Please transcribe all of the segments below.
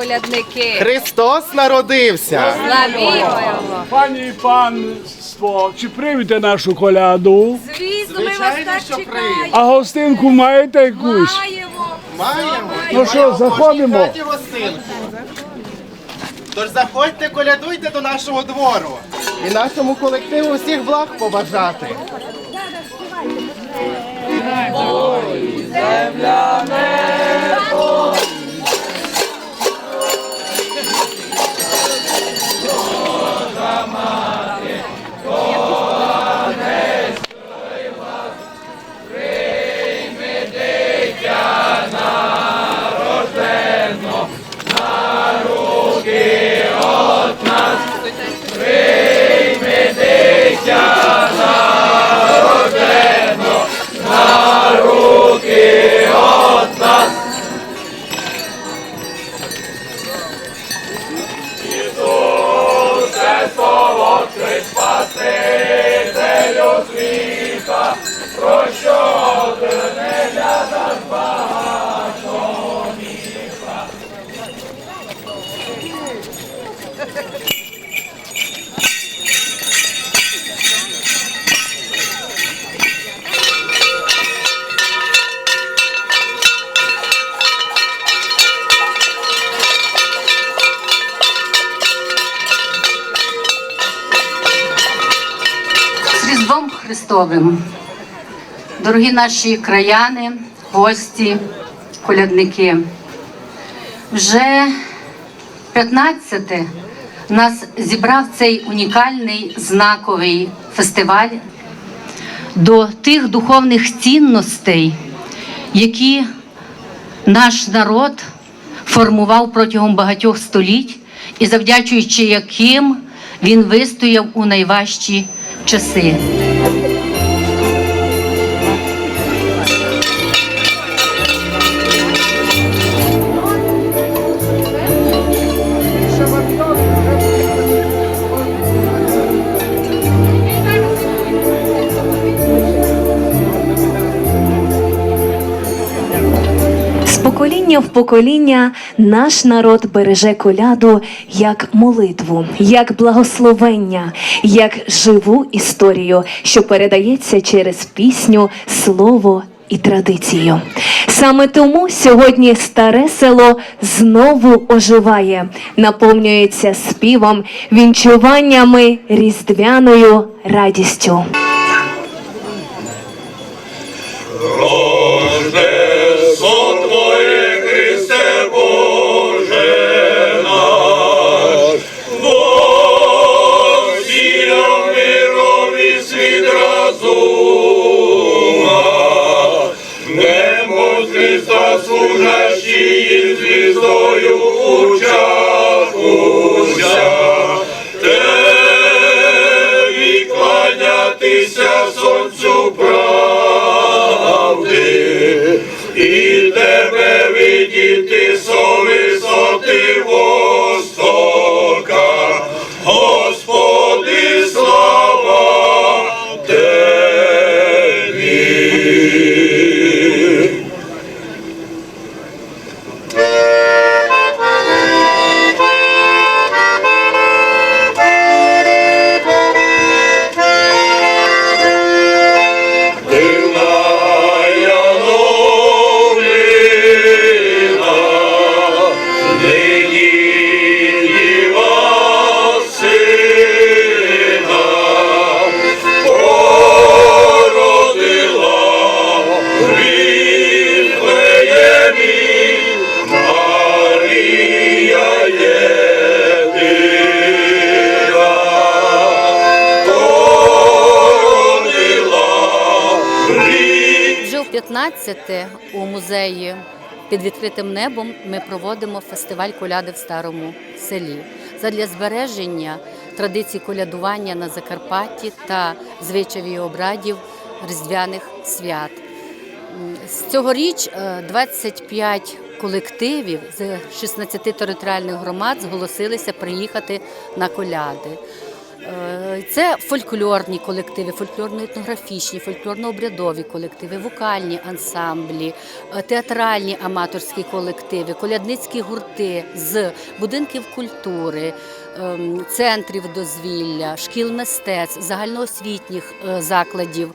колядники! Христос народився. Славімо його! Пані і панство, чи приймете нашу коляду? Звісно, ми вас так що чекаємо! А гостинку маєте якусь? Маємо! Маємо. Ну що, заходимо? хаті гостинку. Тож заходьте, колядуйте до нашого двору. І нашому колективу всіх благ побажати. з Христовим. Дорогі наші краяни, гості, колядники. Вже 15 нас зібрав цей унікальний знаковий фестиваль до тих духовних цінностей, які наш народ формував протягом багатьох століть і завдячуючи яким він вистояв у найважчі часи. Покоління в покоління наш народ береже коляду як молитву, як благословення, як живу історію, що передається через пісню, слово і традицію. Саме тому сьогодні старе село знову оживає, наповнюється співом, вінчуваннями, різдвяною радістю. Христа служащий звіздою 12 у музеї під відкритим небом ми проводимо фестиваль коляди в старому селі задля збереження традицій колядування на Закарпатті та звичаїв і обрадів різдвяних свят. Цьогоріч е, 25 колективів з 16 територіальних громад зголосилися приїхати на коляди. Е, Це фольклорні колективи, фольклорно-етнографічні, фольклорно-обрядові колективи, вокальні ансамблі, е, театральні аматорські колективи, колядницькі гурти з будинків культури, ем, центрів дозвілля, шкіл мистецтв, загальноосвітніх е, закладів,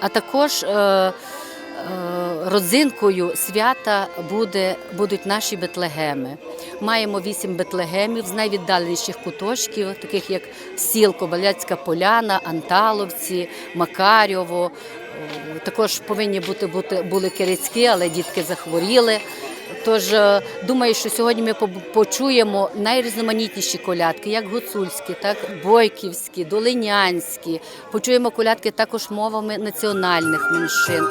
а також Родзинкою свята буде, будуть наші бетлегеми. Маємо вісім бетлегемів з найвіддаленіших куточків, таких як сіл Кобаляцька Поляна, Анталовці, Макарьово. Також повинні бути, бути були кирицькі, але дітки захворіли. Тож е, думаю, що сьогодні ми почуємо найрізноманітніші колядки, як гуцульські, так бойківські, долинянські. Почуємо колядки також мовами національних меншин.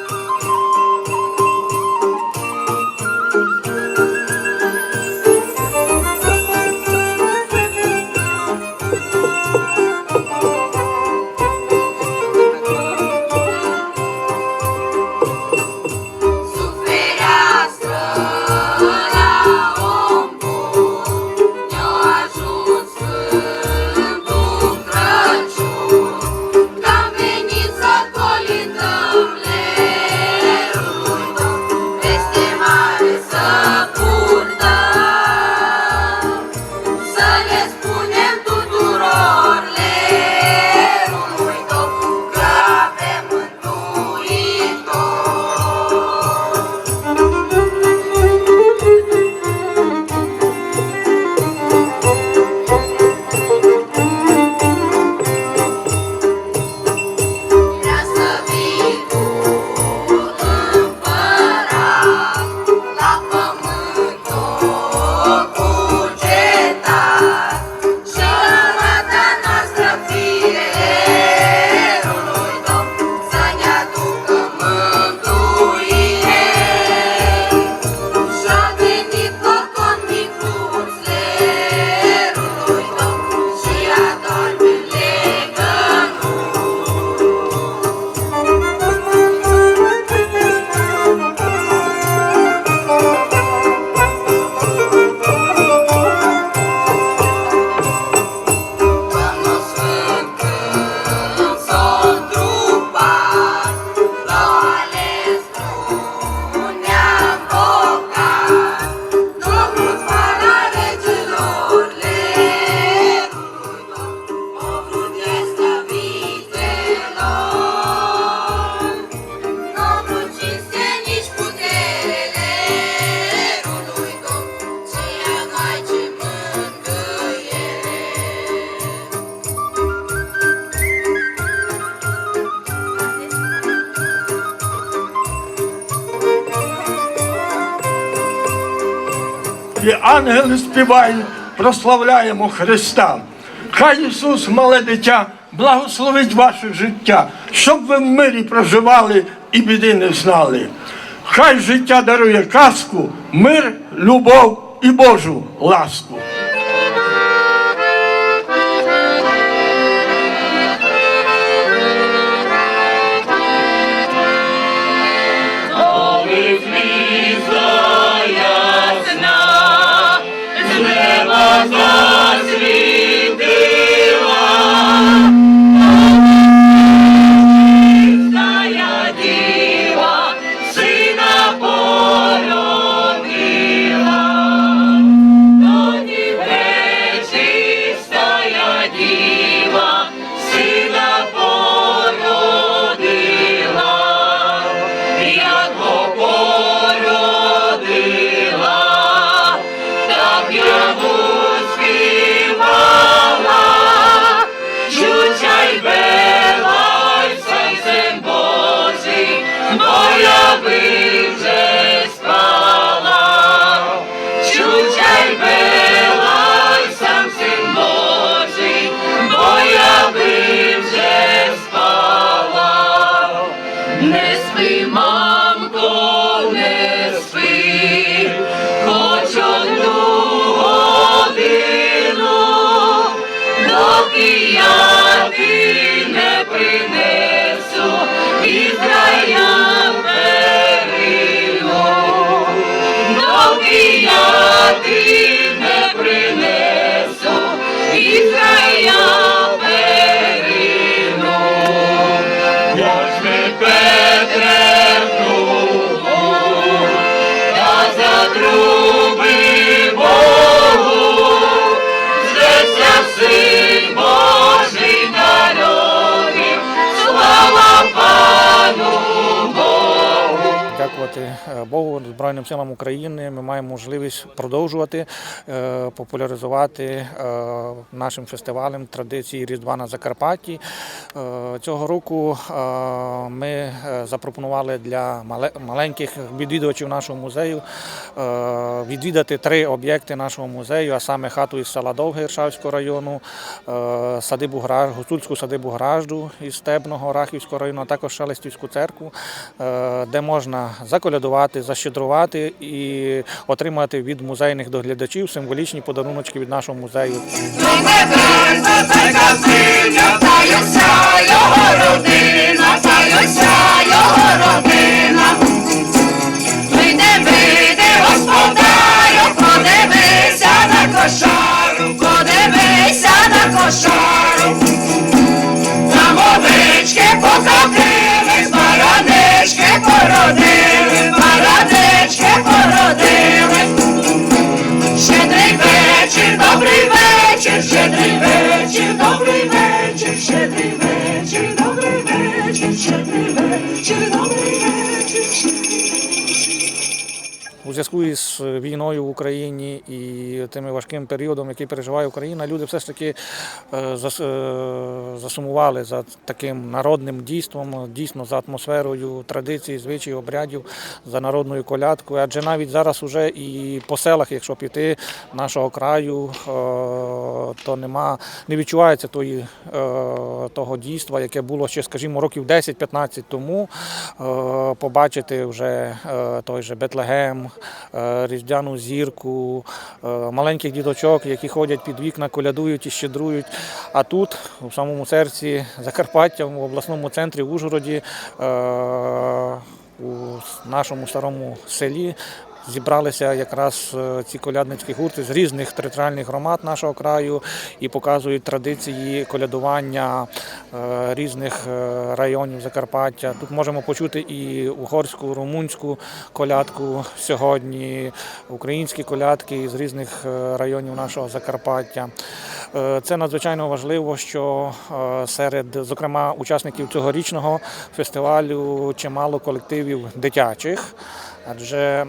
І ангели співають, прославляємо Христа. Хай Ісус, мале дитя, благословить ваше життя, щоб ви в мирі проживали і біди не знали. Хай життя дарує казку, мир, любов і Божу ласку. Maria. Дякувати е, Богу, Збройним силам України. Ми маємо можливість продовжувати е, популяризувати е, нашим фестивалем традиції Різдва на Закарпатті. Цього року ми запропонували для маленьких відвідувачів нашого музею відвідати три об'єкти нашого музею, а саме хату із села Довге Іршавського району, садибу Граж, гуцульську садибу Гражду із Стебного Рахівського району, а також Шелестівську церкву, де можна заколядувати, защедрувати і отримати від музейних доглядачів символічні подаруночки від нашого музею. Подивися на кошару. Там овечки баранички баранички породили. Щедрий вечір, добрий вечір, щедрий вечір, добрий зв'язку із війною в Україні і тим важким періодом, який переживає Україна, люди все ж таки е, е, засумували за таким народним дійством, дійсно за атмосферою традицій, звичаїв, обрядів, за народною колядкою. Адже навіть зараз уже і по селах, якщо піти нашого краю, е, то нема, не відчувається тої, е, того дійства, яке було ще, скажімо, років 10-15 тому. Е, Побачити вже е, той же Бетлегем, е, Різдвяну зірку, е, маленьких діточок, які ходять під вікна, колядують і щедрують. А тут, у самому серці Закарпаття, в обласному центрі в Ужгороді, е, у нашому старому селі. Зібралися якраз е, ці колядницькі гурти з різних територіальних громад нашого краю і показують традиції колядування е, різних е, районів Закарпаття. Тут можемо почути і угорську, румунську колядку сьогодні, українські колядки з різних районів нашого Закарпаття. Це надзвичайно важливо, що серед, зокрема, учасників цьогорічного фестивалю чимало колективів дитячих, адже е,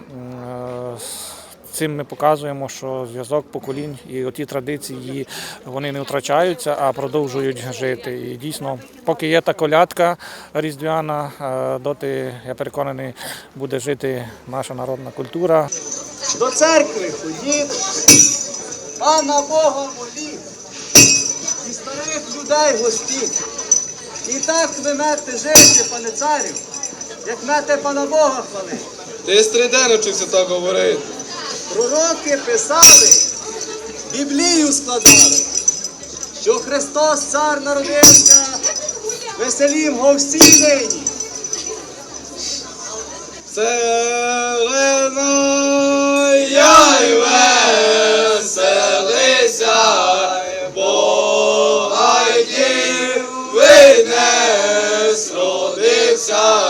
Цим ми показуємо, що зв'язок поколінь і оті традиції вони не втрачаються, а продовжують жити. І дійсно, поки є та колядка різдвяна, е, доти я переконаний, буде жити наша народна культура. До церкви ходіть, пана Бога моліть, і старих людей гостіть. І так ви мете жити, пане царю, як мете пана Бога хвалити. Ти стріде навчився так говорити. Пророки писали, Біблію складали, що Христос цар народився, веселім го всі нині. Селена яй веселися, Бога й діви не сродився,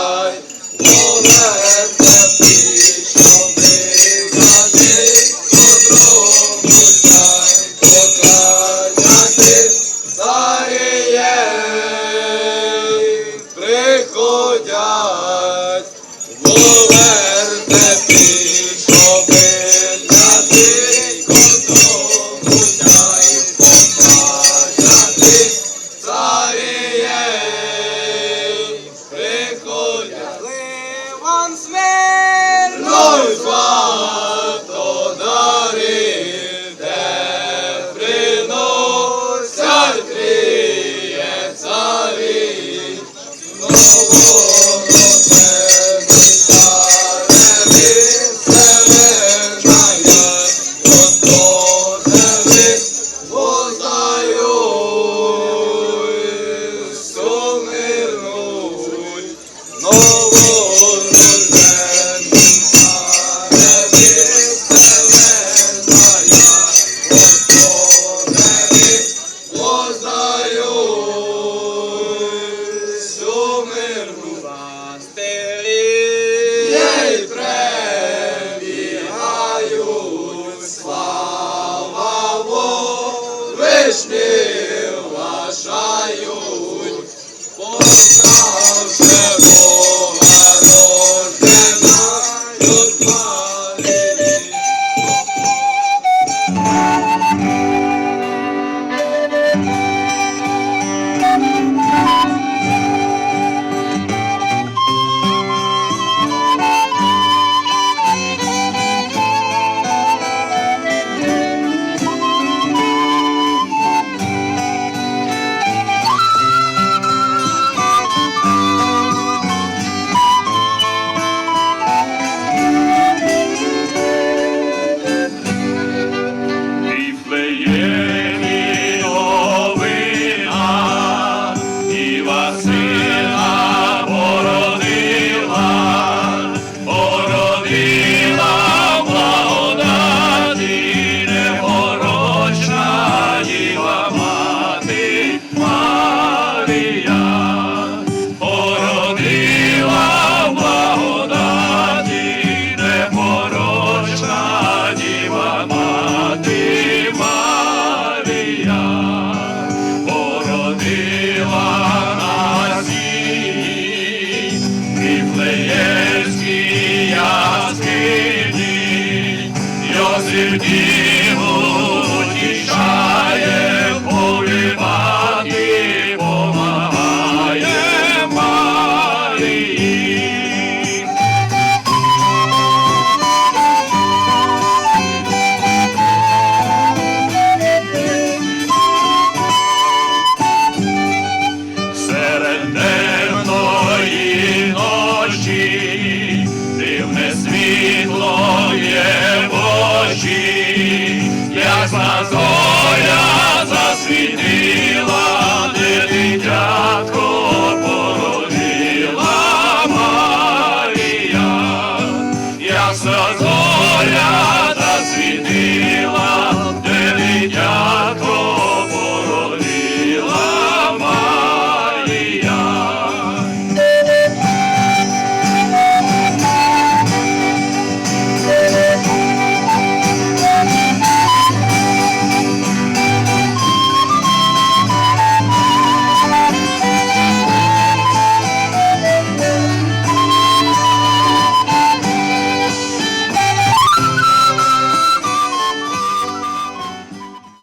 Ясна зоря засвіти.